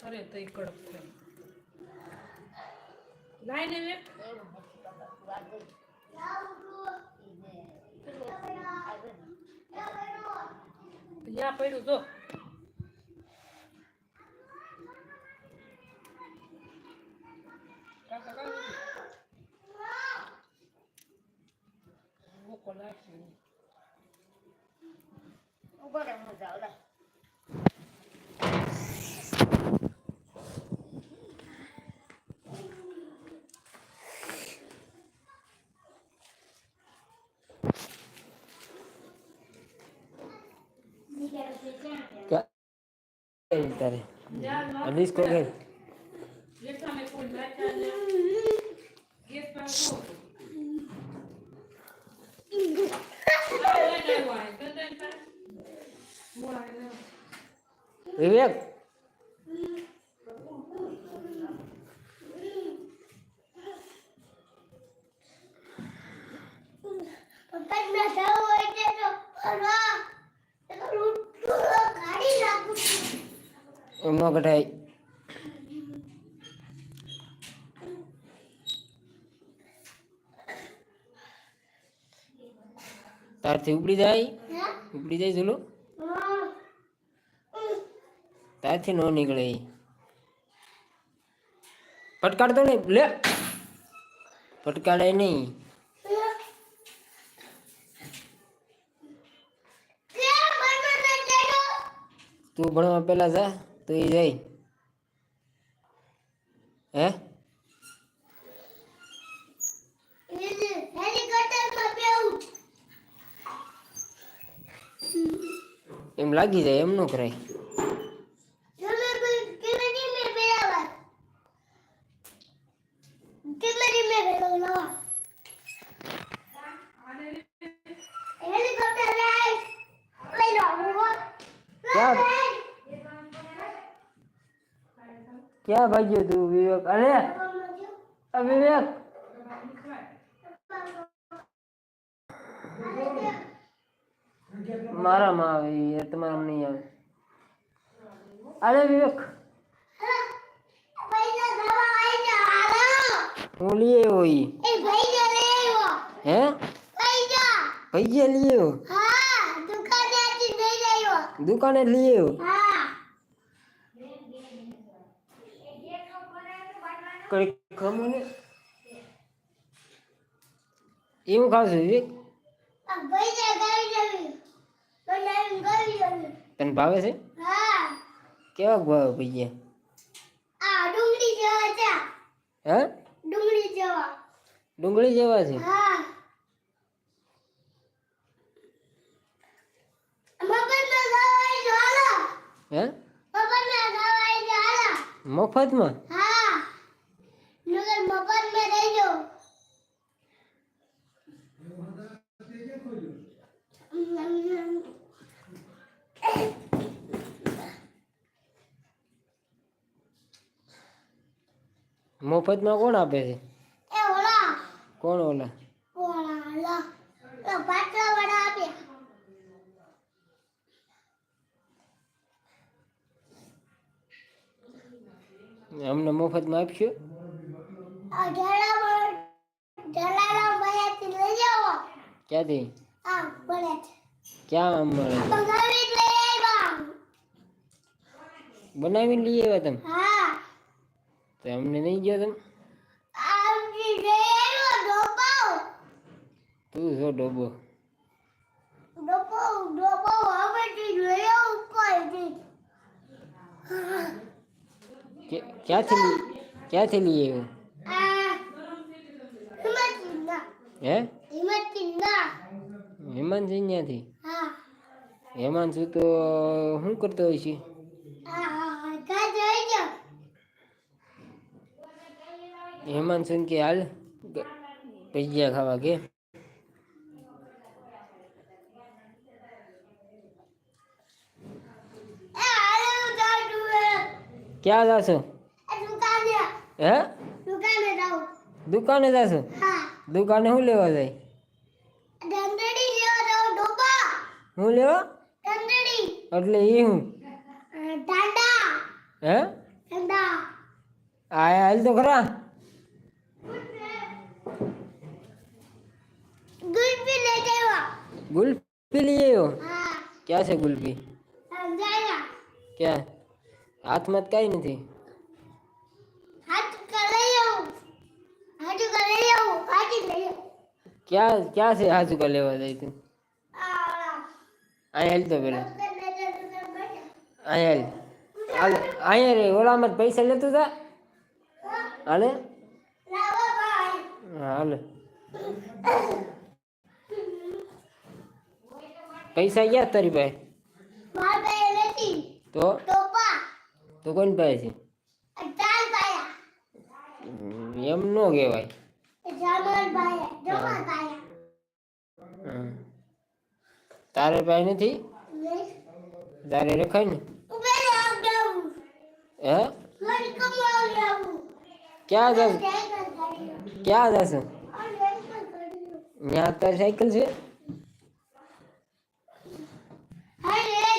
અરે તો કડક થઈ લાઈને વે યા પડ્યું, જો. ભૂકો લાગશે ઊભા રહે, હું જાઉં. તાरे अभी इसको गए विवेक ન કઢાય તારથી ઉપડી જાય? ઉપડી જાય ચલો તારથી ન નીકળે. પટકાડતો નહીં. લે. ફટકાડે નહીં. તું ભણવા પહેલાં જા. તો એ જાય હે? એમ લાગી જાય એમ નો કરાય. ક્યાં ભાગ્યો તું વિવેક? અરે વિવેક? મારામાં આવે યાર તમારા નહીં આવે. અરે વિવેક? હું લઈ આવ્યો હે? પૈસા લઈ આવ્યો. દુકાને લઈ આવ્યો? કઈ ખમો ને? એવું ખાવ છું વિવેક તને ભાવે છે? કેવા ભાવે પૈસા આ ડુંગળી જેવા છે. હે? ડુંગળી જેવા. ડુંગળી જેવા છે? હા. મફતમાં દવાઈ જો હાલો હે મફતમાં દવાઈ જો હાલો મફતમાં હા નગર મફતમાં રહેજો મફતમાં કોણ આપે છે? કોણ ઓલા? અમને મફતમાં આપશો? ક્યાંથી? ક્યાં મળે લઈ આવ્યા. બનાવીને લઈ આવ્યા તમે? તો એમને નહીં ગયો તમે? તું છો ડોબો? ક્યાંથી ક્યાંથી લઈ આવ્યો? હે? હેમાંશી ત્યાંથી? હા. તો શું કરતો હોય છે આ કા જોઈ જો હેમાંશુ કે હાલ ગ- ભજીયા ખાવા કે એ હાલે હું જાઉં ક્યાં જાશો એ દુકાને હે દુકાને જાઉં દુકાને જાશો હા દુકાને શું લેવા જાય દંડડી લેવા જાઉં ડોપા શું લેવા દંડડી એટલે એ હું ટાંડા હે આ હાલ તો ખરા ગુલપી લઈ દેવા ગુલ્ફી લઈ આવ્યો હા ક્યાં છે ગુલ્ફી સમજાયા ક્યાં હાથમાં તો કાંઈ નથી હાથ કરે આવું હાથ કરે આવું હાથ લઈ આવું ક્યાં ક્યાં છે હાજુ કા લેવા જાય તું આ અહીંયા હાલ તો પેલા આ અહીંયા હાલ હાલ અહીંયા રે ઓલામાં જ પૈસા લેતું તા હાલે લાવો ભાઈ હા, હાલે પૈસા ગયા તારી પાસે માર ભાઈ નથી તો ટોપા તો કોની પાસે ચાલ પાયા છે એમ ન કહેવાય જામર ભાઈ જમા પાયા હમ. તારે પાસે નથી તારે રખાય ને ઉભે આવ દઉં હે ઘડી કમાવ લાવું ક્યાં જાવ સાયકલ ગાડી ક્યાં જશો આ સાયકલ ગાડી ત્યાં તારી સાયકલ છે હાય રે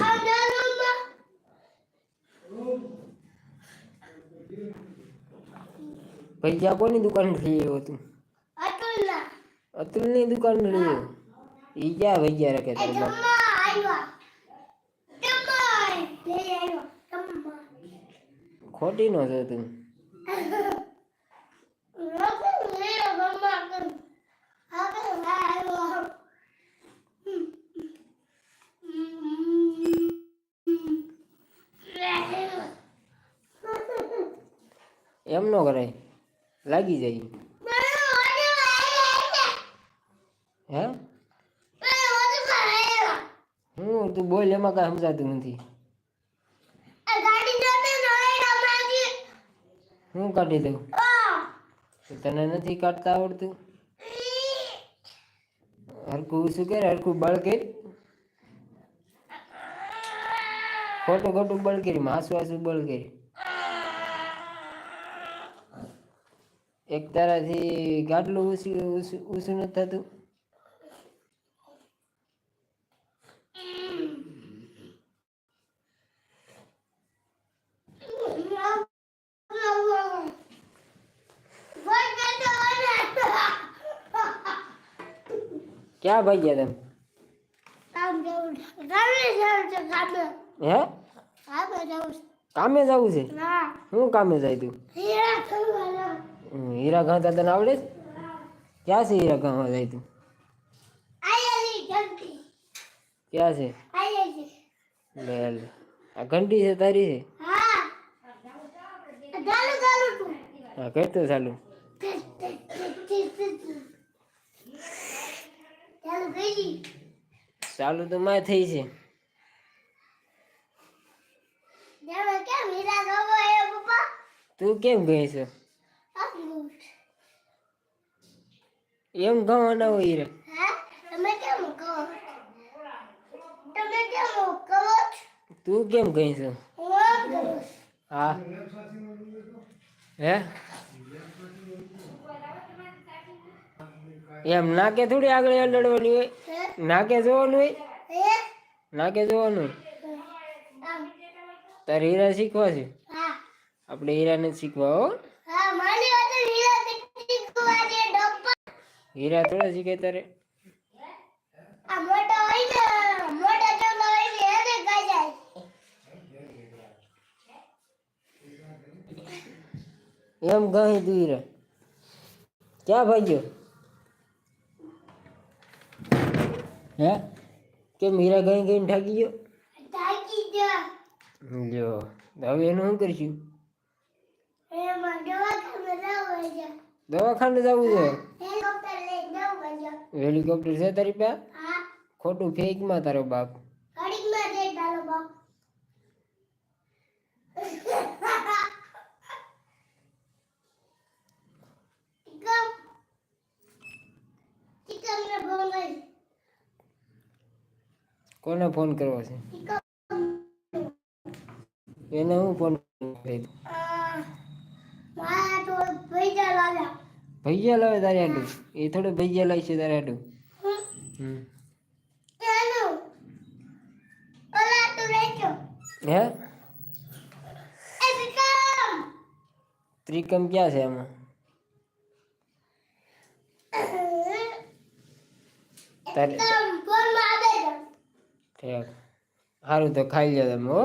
આ નાનું ભાઈ ત્યાં કોની દુકાન લઈ આવ્યો તું અતુલના અતુલની દુકાન લઈ આવ્યો ઈ ક્યાં ભાઈ ગયા રાખે એ તારી બાપ જમા આવ્યા જમા લઈ આવ્યો જમા ખોટી નો છે તું. એમ નો કરાય. લાગી જાય. હે? હું તું બોલ એમાં કાંઈ સમજાતું નથી. હું કાઢી દઉં? તને નથી કાઢતા આવડતું? હરખું શું કે હરખું બળ કરી ખોટું ખોટું બળકેરી હાસુ હાસુ બળ એક તારાથી ઊંચું ઊંચું ઊંચું નથી થતું? ક્યાં ભાગ્યા તમે? હે? કામે જવું છે? શું કામે જાય તું? હીરા ગાંતા તને આવડે છે ક્યાં છે હીરા ગાવા જાય તું? ક્યાં છે? લે લે. આ ઘંટી છે તારી છે? હા. કહેતો ચાલુ. ચાલુ તો માં થઈ છે. તું કેમ ગઈ છે? એમ ગવાના હોય કહો? તું કેમ ગઈ છે? હું. હા. એમ ના કે થોડી આગળ લડવાની હોય? નાકે જોવાનું હોય? નાકે જોવાનું હોય? તારે હીરા શીખવા છે? આપણે હીરા નથી શીખવા હો. હીરા થોડા શીખે તારે? એમ ગઈ તું હીરા. ક્યાં ભાગ્યો? હે? કે મીરા ગઈ ગઈને ઠાકી ગયો? ઠાકી જા લ્યો હવે એનું શું કરશું? દવાખાને જવું છે. હેલિકોપ્ટર છે. તારી પાસે ખોટું ફેંકમાં તારો બાપ. તારો બાપ. કોને ફોન કરવો છે? એને હું ફોન કરી ભૈયા લાવે તારે આડું એ થોડું ભૈયા લાવી છે તારે આડું હે? ત્રિકમ ક્યાં છે એમાં તારે વિક્રમ ફોનમાં આવે છે ઠીક સારું તો ખાઈ લો તમે હો.